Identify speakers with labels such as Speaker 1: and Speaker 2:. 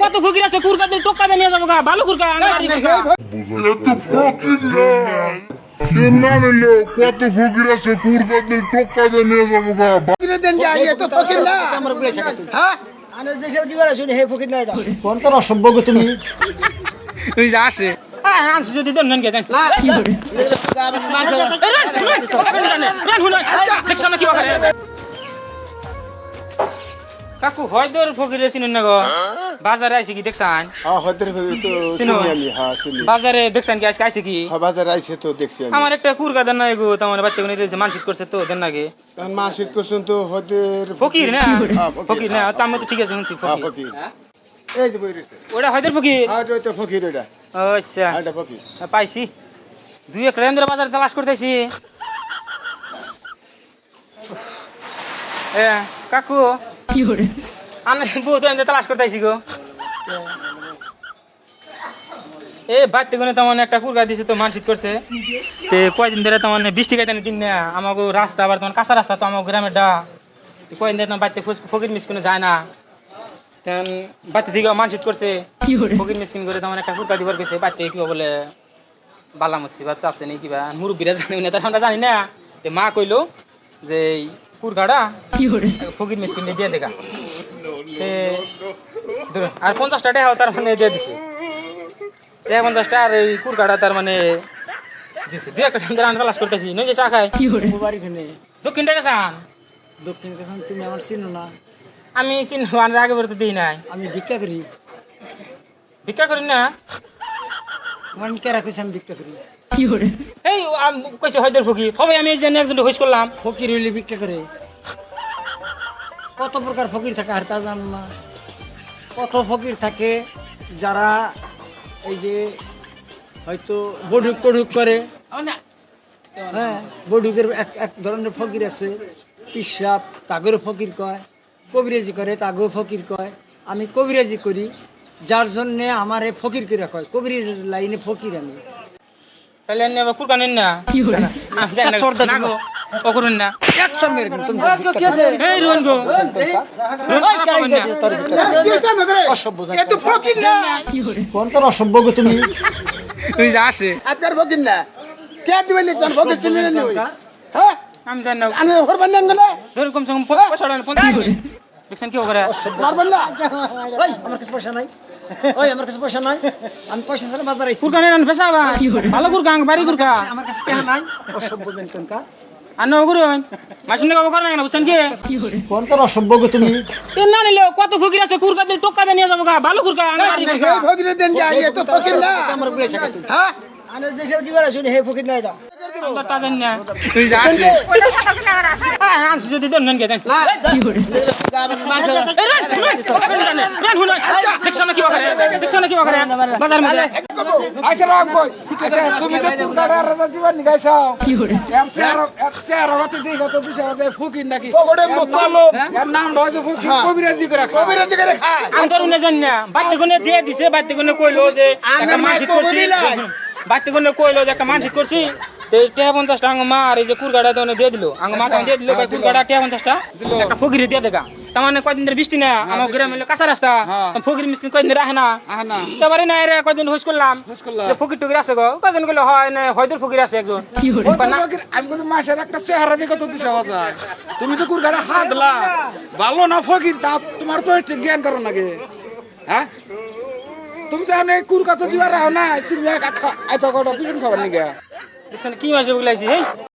Speaker 1: কত ফকির আছে কুরকা দিয়ে টোকা দিয়ে নিয়ে যাব ভালো কুরকা কুরকা
Speaker 2: কত ফকির আছে কুরবাদের টোকা দিয়ে নিয়ে যাব গা
Speaker 3: কোন তোর অসভ্য তুমি
Speaker 1: তুই যা আসে হ্যাঁ আনছি যদি দেন নেন কে কি করে দেখছ না কি কাকু হয় ফকিরে চিনুন না গো? বাজারে আইছে কি দেখছান?
Speaker 4: হ্যাঁ হয়তো তো
Speaker 1: চিনো?
Speaker 4: আমি হ্যাঁ শুনি
Speaker 1: বাজারে দেখছান কি আজকে আইছে কি?
Speaker 4: হ্যাঁ বাজারে আইসে তো দেখছি আমি।
Speaker 1: আমার একটা কুরকা দেন না গো তোমার বাচ্চা কোনে দিয়েছে মানসিক করছে তো দেন নাকি
Speaker 4: কারণ মাসিক করছেন তো হয়তো
Speaker 1: ফকির না?
Speaker 4: হ্যাঁ, ফকির।
Speaker 1: ফকির না তার মধ্যে ঠিক আছে শুনছি
Speaker 4: হ্যাঁ
Speaker 1: ফকির।
Speaker 4: ফকির। এই যে বই রয়েছে
Speaker 1: ওটা হয়তো ফকির?
Speaker 4: হ্যাঁ ওটা ফকির ওটা
Speaker 1: আচ্ছা।
Speaker 4: হ্যাঁ, এটা ফকির।
Speaker 1: পাইছি। দুই এক রেন্দ্র বাজার তালাশ করতেছি। এ কাকু আমি বউ তো এমনি তালাশ করতেছি গো। এ বাড়তে গুনে তেমন একটা কুরগা দিছে তো মানসিক করছে। তে কয়দিন ধরে তেমন বৃষ্টি খাইতে দিন না আমাকে রাস্তা আবার তোমার কাঁচা রাস্তা তো আমার গ্রামের ডা। কয়দিন ধরে তোমার বাড়িতে ফকির যায় না। বাড়তে দিকে মানসিক করছে। ফকির মিসকিন করে তেমন একটা কুরগা দিবার গেছে বাড়তে কি বলে বালা মুসিবাত চাপছে নি কিবা মুরব্বীরা জানি না তার আমরা জানি না। তে মা কইলো যে কুরগাড়া ফকির মিসকিন দিয়ে দেখা। আর পঞ্চাশটা টাকা তার মানে দিয়ে দিছে। টাকা পঞ্চাশটা আর এই কুরগাড়া তার মানে দিছে। দুই একটা সুন্দর আন্ড ক্লাস করতেছি। নই যে চা খাই দক্ষিণ টাকা চান
Speaker 3: দক্ষিণ কাছান তুমি আমার চিনো না।
Speaker 1: আমি চিনব আর আগে বেরোতে দিই নাই।
Speaker 3: আমি ভিক্ষা করি।
Speaker 1: ভিক্ষা করি না।
Speaker 3: আমার কেরা কইছে আমি ভিক্ষা করি?
Speaker 1: এই আম- কইছে হয়তো ফকির। হবে আমি এই জন্য একজন হইস করলাম।
Speaker 3: ফকির হইলে ভিক্ষা করে। কত প্রকার ফকির থাকে আর তা জানো না। কত ফকির থাকে যারা এই যে হয়তো বডুক টডুক করে। হ্যাঁ বডুকের এক এক ধরনের ফকির আছে। পিসাব তাগেরও ফকির কয়। কবিরাজি করে তাগেও ফকির কয়। আমি কবিরাজি করি যার জন্যে আমার ফকির করে কয়। কবিরাজি লাইনে ফকির আমি।
Speaker 1: তাহলে এনে আবার কুরকা নেন না আমি জানি না,
Speaker 3: সর্দার
Speaker 1: না গো, ও করুন না।
Speaker 3: একশো মেরে দিন, তুমি
Speaker 1: এই রোহন গো। রোহন পাবেন না।
Speaker 3: অসভ্য কোন তোর অসভ্য গো তুমি?
Speaker 1: তুই যা আসে।
Speaker 4: আপনার ফকির না। কে দিবেন তার ফকির? চিনি না হ্যাঁ?
Speaker 1: আমি জানি না।
Speaker 4: আমি হরবেন না গেলে
Speaker 1: ধরুন কমসে কম পয়সা দেন পঞ্চাশ। দেখছেন কি করে
Speaker 4: মারবেন না?
Speaker 3: আমার কাছে পয়সা নাই। ওই আমার কাছে পয়সা নাই। আমি পয়সা ছাড়া বাজার আইছি।
Speaker 1: কুরকা নেন পেশা বা ভালো কুরকা বাড়ি কুরকা
Speaker 3: আমার কাছে টাকা নাই? অসভ্য জানি কোনকা
Speaker 1: আর না করুন মাসিন কাবো করেন না বুঝছেন কি?
Speaker 3: কোন তোর অসভ্য গো তুমি?
Speaker 1: এ না নিলে কত ফকির আছে কুরকা দিয়ে টোকা দিয়ে যাব গা ভালো কুরকা আনারি কুরকা
Speaker 4: এই দেন যাই এ তো ফকির না।
Speaker 3: আমার বলে
Speaker 4: হ্যাঁ
Speaker 3: আনে দেশে দিবার শুনি হে ফকির নাই এটা।
Speaker 1: আমরা তা দেন না তুই যা আসে হ্যাঁ আনছি যদি দেন নেন কে দেন দেখছ না কি করে দেখছ না কি করে বাজার মধ্যে
Speaker 5: আচ্ছা রাখ বই আচ্ছা তুমি যে কুরকাটা রাজা দিবার নি গাইছাও কি করে এর চেহারা এর চেহারা বাতি দিই কত দুশো আছে ফকির নাকি
Speaker 4: পকেটে মুখ কালো।
Speaker 5: এর নাম রয়েছে ফকির কবিরাজি করে খায়।
Speaker 4: কবিরের দিকে খায়
Speaker 1: আমি তো উনি জানি না বাচ্চা কোনে দিয়ে দিছে বাচ্চা কোনে কইলো যে একটা মানসিক করছি কোনে কইলো যে একটা মানসিক করছি তো টেহা পঞ্চাশটা আঙ্গ মা আর এই যে কুরগাড়া তো দিয়ে দিল। আঙ্গ মা তো দিয়ে দিল কুরগাড়া টেহা পঞ্চাশটা একটা ফকির দিয়ে দেখা তার মানে কয়দিন ধরে বৃষ্টি না আমার গ্রামে কাঁচা রাস্তা ফকির মিস্ত্রি কয়দিন ধরে আহে না। তারপরে না। রে কয়দিন হুস করলাম
Speaker 5: করলাম।
Speaker 1: ফকির টুকির আছে গো কয়দিন গেলে হয় না হয়তো ফকির আছে একজন।
Speaker 5: তো আমি কোনো মাসের একটা চেহারা দিই কত দুশো হাজার তুমি তো কুরকাটা হাত লা ভালো না ফকির তা তোমার তো জ্ঞান করো নাকি হ্যাঁ? তুমি তো এখন এই কুরকা তো দিবার রাখো না তুমি এক আচ্ছা কটা পিছন খাবার নিগে।
Speaker 1: দেখছেন কি মাছ বলাইছি হেই?